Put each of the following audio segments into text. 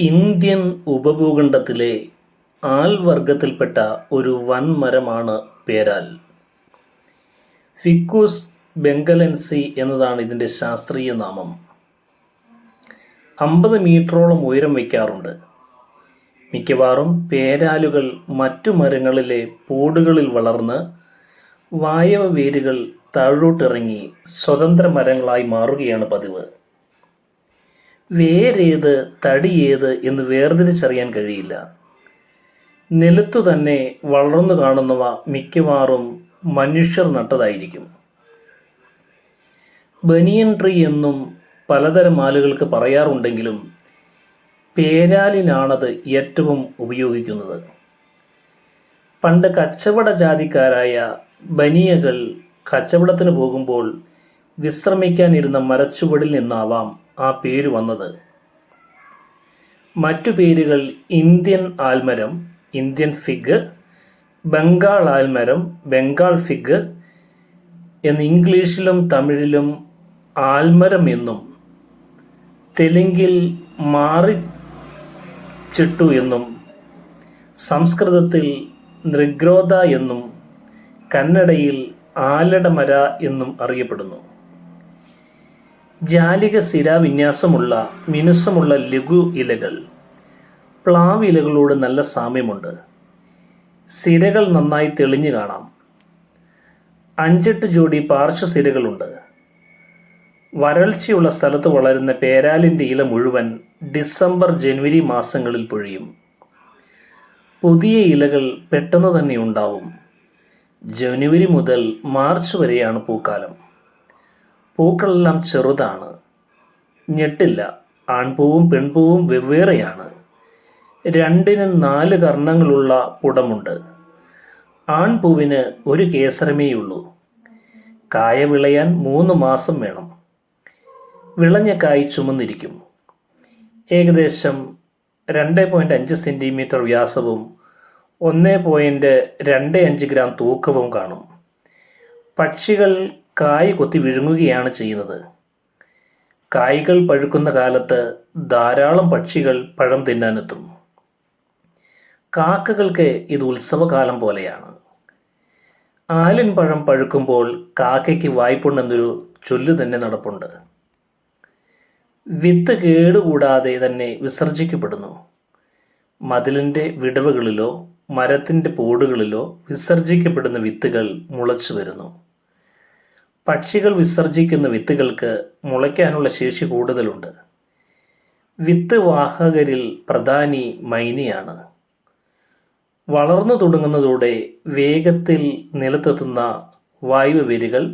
Indian ഉപഭൂഖണ്ഡത്തിലെ ആൽവർഗത്തിൽപ്പെട്ട ഒരു വൻമരമാണ് പേരാൽ. ഫിക്കൂസ് ബെങ്കലൻസി എന്നതാണ് ഇതിന്റെ ശാസ്ത്രീയ നാമം. അമ്പത് മീറ്ററോളം ഉയരം വയ്ക്കാറുണ്ട്. മിക്കവാറും പേരാലുകൾ മറ്റു മരങ്ങളിലെ പോടുകളിൽ വളർന്ന് വായവ വേരുകൾ താഴോട്ടിറങ്ങി സ്വതന്ത്ര മരങ്ങളായി മാറുകയാണ് പതിവ്. വേരേത് തടിയേത് എന്ന് വേർതിരിച്ചറിയാൻ കഴിയില്ല. നിലത്തു തന്നെ വളർന്നു കാണുന്നവ മിക്കവാറും മനുഷ്യർ നട്ടതായിരിക്കും. ബനിയൻ ട്രീ എന്നും പലതരം ആളുകൾക്ക് പറയാറുണ്ടെങ്കിലും പേരാലിനാണത് ഏറ്റവും ഉപയോഗിക്കുന്നത്. പണ്ട് കച്ചവട ജാതിക്കാരായ ബനിയകൾ കച്ചവടത്തിന് പോകുമ്പോൾ വിശ്രമിക്കാനിരുന്ന മരച്ചുവടിൽ നിന്നാവാം ആ പേര് വന്നത്. മറ്റു പേരുകൾ ഇന്ത്യൻ ആൽമരം ഇന്ത്യൻ ഫിഗ്, ബംഗാൾ ആൽമരം ബംഗാൾ ഫിഗ് എന്ന് ഇംഗ്ലീഷിലും തമിഴിലും ആൽമരം എന്നും തെലുങ്കിൽ മാറിച്ചിട്ടു എന്നും സംസ്കൃതത്തിൽ നൃഗ്രോധ എന്നും കന്നഡയിൽ ആലടമര എന്നും അറിയപ്പെടുന്നു. ജാലിക സ്ഥിരാവിന്യാസമുള്ള മിനുസമുള്ള ലഘു ഇലകൾ. പ്ലാവ് ഇലകളോട് നല്ല സാമ്യമുണ്ട്. സിരകൾ നന്നായി തെളിഞ്ഞു കാണാം. അഞ്ചെട്ട് ജോഡി പാർശ്വസിരകളുണ്ട്. വരൾച്ചയുള്ള സ്ഥലത്ത് വളരുന്ന പേരാലിന്റെ ഇല മുഴുവൻ ഡിസംബർ ജനുവരി മാസങ്ങളിൽ പൊഴിയും. പുതിയ ഇലകൾ പെട്ടെന്ന് തന്നെ ഉണ്ടാവും. ജനുവരി മുതൽ മാർച്ച് വരെയാണ് പൂക്കാലം. പൂക്കളെല്ലാം ചെറുതാണ്. ഞെട്ടില്ല. ആൺപൂവും പെൺപൂവും വെവ്വേറെയാണ്. രണ്ടിന് നാല് കർണങ്ങളുള്ള പുടമുണ്ട്. ആൺപൂവിന് ഒരു കേസരമേയുള്ളൂ. കായ വിളയാൻ മൂന്ന് മാസം വേണം. വിളഞ്ഞ കായ് ചുമന്നിരിക്കും. ഏകദേശം രണ്ട് പോയിന്റ് അഞ്ച് സെന്റിമീറ്റർ വ്യാസവും ഒന്ന് പോയിന്റ് രണ്ട് അഞ്ച് ഗ്രാം തൂക്കവും കാണും. പക്ഷികൾ കായ് കൊത്തി വിഴുങ്ങുകയാണ് ചെയ്യുന്നത്. കായ്കൾ പഴുക്കുന്ന കാലത്ത് ധാരാളം പക്ഷികൾ പഴം തിന്നാനെത്തും. കാക്കകൾക്ക് ഇത് ഉത്സവകാലം പോലെയാണ്. ആലിൻ പഴം പഴുക്കുമ്പോൾ കാക്കയ്ക്ക് വായ്പുണ്ടെന്നൊരു ചൊല്ലു തന്നെ നടപ്പുണ്ട്. വിത്ത് കേടുകൂടാതെ തന്നെ വിസർജിക്കപ്പെടുന്നു. മതിലിന്റെ വിടവുകളിലോ മരത്തിന്റെ പോടുകളിലോ വിസർജിക്കപ്പെടുന്ന വിത്തുകൾ മുളച്ചുവരുന്നു. പക്ഷികൾ വിസർജിക്കുന്ന വിത്തുകൾക്ക് മുളയ്ക്കാനുള്ള ശേഷി കൂടുതലുണ്ട്. വിത്ത് വാഹകരിൽ പ്രധാനി മൈനിയാണ് വളർന്നു തുടങ്ങുന്നതോടെ വേഗത്തിൽ നിലത്തെത്തുന്ന വായുവേരുകൾ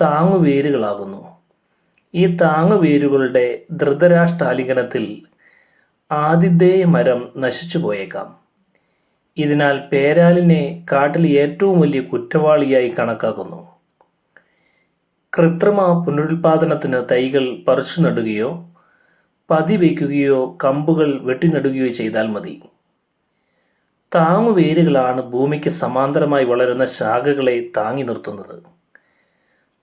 താങ്ങുവേരുകളാകുന്നു. ഈ താങ്ങുവേരുകളുടെ ധൃതരാഷ്ട്രാലിംഗനത്തിൽ ആതിഥേയ മരം നശിച്ചു പോയേക്കാം ഇതിനാൽ പേരാലിനെ കാട്ടിൽ ഏറ്റവും വലിയ കുറ്റവാളിയായി കണക്കാക്കുന്നു. കൃത്രിമ പുനരുൽപാദനത്തിന് തൈകൾ പറിച്ചു നടുകയോ പതിവയ്ക്കുകയോ കമ്പുകൾ വെട്ടിനടുകയോ ചെയ്താൽ മതി. താങ്ങുവേരുകളാണ് ഭൂമിക്ക് സമാന്തരമായി വളരുന്ന ശാഖകളെ താങ്ങി നിർത്തുന്നത്.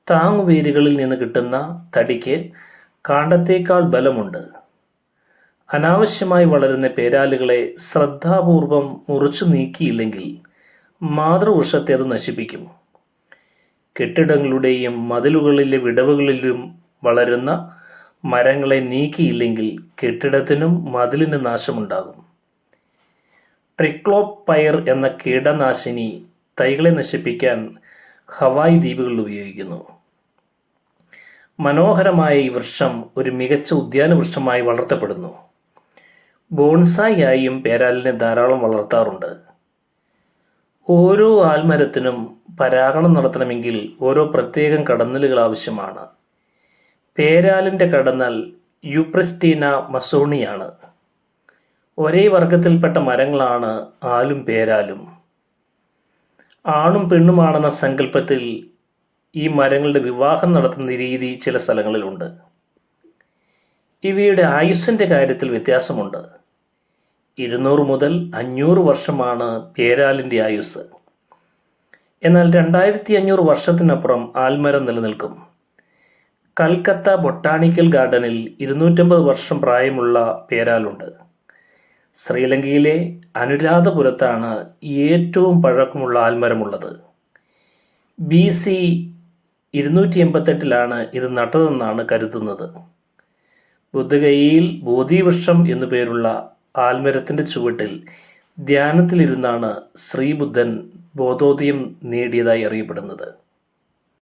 താങ്ങുവേരുകളിൽ നിന്ന് കിട്ടുന്ന തടിക്ക് കാണ്ടത്തേക്കാൾ ബലമുണ്ട്. അനാവശ്യമായി വളരുന്ന പേരാലുകളെ ശ്രദ്ധാപൂർവം മുറിച്ചു നീക്കിയില്ലെങ്കിൽ മാതൃവൃക്ഷത്തെ അത് നശിപ്പിക്കും. കെട്ടിടങ്ങളുടെയും മതിലുകളിലെ വിടവുകളിലും വളരുന്ന മരങ്ങളെ നീക്കിയില്ലെങ്കിൽ കെട്ടിടത്തിനും മതിലിന് നാശമുണ്ടാകും. ട്രിക്ലോപ്പയർ എന്ന കീടനാശിനി തൈകളെ നശിപ്പിക്കാൻ ഹവായ് ദ്വീപുകളിൽ ഉപയോഗിക്കുന്നു. മനോഹരമായ ഈ വൃക്ഷം ഒരു മികച്ച ഉദ്യാന വൃക്ഷമായി വളർത്തപ്പെടുന്നു. ബോൺസായി ആയും പേരാലിനെ ധാരാളം വളർത്താറുണ്ട്. ഓരോ ആൽമരത്തിനും പരാഗണം നടത്തണമെങ്കിൽ ഓരോ പ്രത്യേകം കടന്നലുകൾ ആവശ്യമാണ്. പേരാലിന്റെ കടന്നൽ യുപ്രിസ്റ്റീന മസോണിയാണ്. ഒരേ വർഗത്തിൽപ്പെട്ട മരങ്ങളാണ് ആലും പേരാലും. ആണും പെണ്ണുമാണെന്ന സങ്കല്പത്തിൽ ഈ മരങ്ങളുടെ വിവാഹം നടത്തുന്ന രീതി ചില സ്ഥലങ്ങളിലുണ്ട്. ഇവയുടെ ആയുസ്സിന്റെ കാര്യത്തിൽ വ്യത്യാസമുണ്ട്. ഇരുന്നൂറ് മുതൽ അഞ്ഞൂറ് വർഷമാണ് പേരാലിന്റെ ആയുസ് എന്നാൽ രണ്ടായിരത്തി അഞ്ഞൂറ് വർഷത്തിനപ്പുറം ആൽമരം നിലനിൽക്കും. കൽക്കത്ത ബൊട്ടാണിക്കൽ ഗാർഡനിൽ ഇരുന്നൂറ്റമ്പത് വർഷം പ്രായമുള്ള പേരാലുണ്ട്. ശ്രീലങ്കയിലെ അനുരാധപുരത്താണ് ഏറ്റവും പഴക്കമുള്ള ആൽമരമുള്ളത് ബി സി ഇരുന്നൂറ്റി എൺപത്തെട്ടിലാണ് ഇത് നട്ടതെന്നാണ് കരുതുന്നത് ബുദ്ധഗയയിൽ ബോധിവൃക്ഷം എന്നു പേരുള്ള ആൽമരത്തിന്റെ ചുവട്ടിൽ ധ്യാനത്തിലിരുന്നാണ് ശ്രീബുദ്ധൻ ബോധോദയം നേടിയതായി അറിയപ്പെടുന്നത്.